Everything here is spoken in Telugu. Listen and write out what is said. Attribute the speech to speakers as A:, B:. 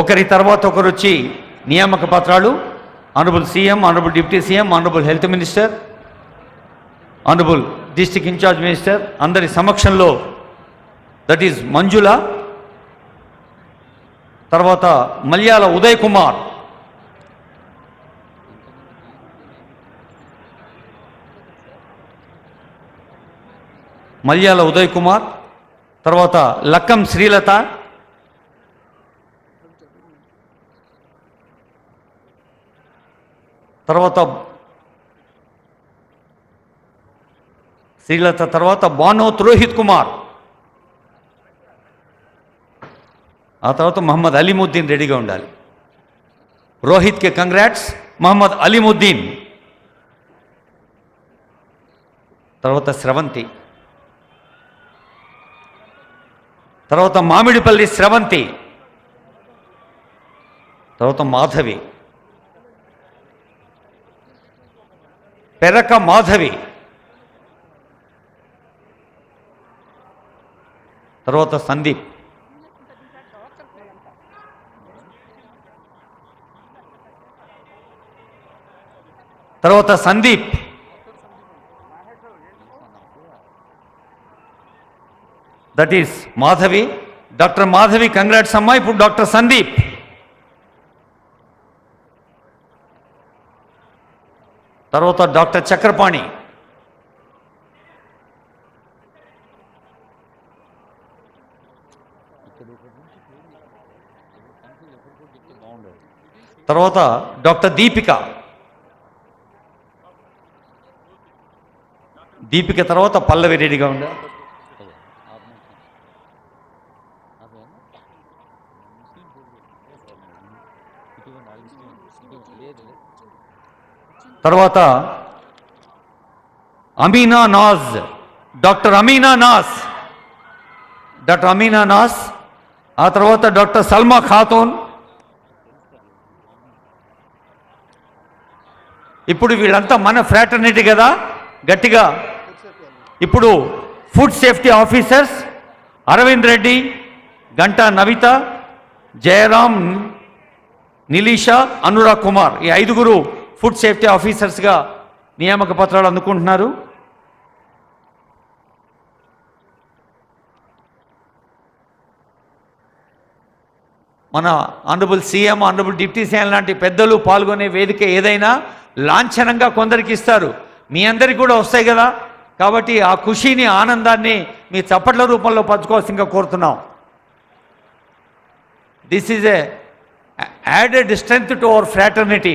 A: ఒకరి తర్వాత ఒకరు వచ్చి నియామక పత్రాలు honourable CM honourable deputy CM honourable health minister honourable district incharge minister అందరి సమక్షంలో దట్ ఈజ్ మంజుల తర్వాత మల్యాల ఉదయ్ కుమార్. మల్యాల ఉదయ్ కుమార్ తర్వాత లక్కం శ్రీలత తర్వాత శ్రీలత తర్వాత బానోత్ రోహిత్ కుమార్. ఆ తర్వాత మహమ్మద్ అలీముద్దీన్ రెడీగా ఉండాలి. రోహిత్కి కంగ్రాట్స్ మహమ్మద్ అలీముద్దీన్. తర్వాత స్రవంతి. తర్వాత మామిడిపల్లి స్రవంతి. తర్వాత మాధవి. పెరక మాధవి. తర్వాత సందీప్. తర్వాత Sandeep. That is Madhavi. Doctor Madhavi congrats అమ్మా. ఇప్పుడు డాక్టర్ సందీప్. తర్వాత డాక్టర్ చక్రపాణి. తర్వాత డాక్టర్ దీపిక. దీపిక తర్వాత పల్లవి రెడీగా ఉందా తర్వాత అమీనా నాజ్ డాక్టర్ అమీనా నాస్ డాక్టర్ అమీనా నాస్ ఆ తర్వాత డాక్టర్ సల్మా ఖాతూన్. ఇప్పుడు వీళ్ళంతా మన ఫ్రాటర్నిటీ కదా గట్టిగా. ఇప్పుడు food safety officers Arvind Reddy Ganta Navitha Jayaram Nilisha Anurag Kumar ఈ ఐదుగురు ఫుడ్ సేఫ్టీ ఆఫీసర్స్గా నియామక పత్రాలు అందుకుంటున్నారు. మన honourable CM honourable deputy CM లాంటి పెద్దలు పాల్గొనే వేదిక ఏదైనా లాంఛనంగా కొందరికి ఇస్తారు. మీ అందరికి కూడా వస్తాయి కదా. కాబట్టి ఆ ఖుషీని ఆనందాన్ని మీ చప్పట్ల రూపంలో పంచుకోవాల్సిందిగా కోరుతున్నాం. This is a added strength to our fraternity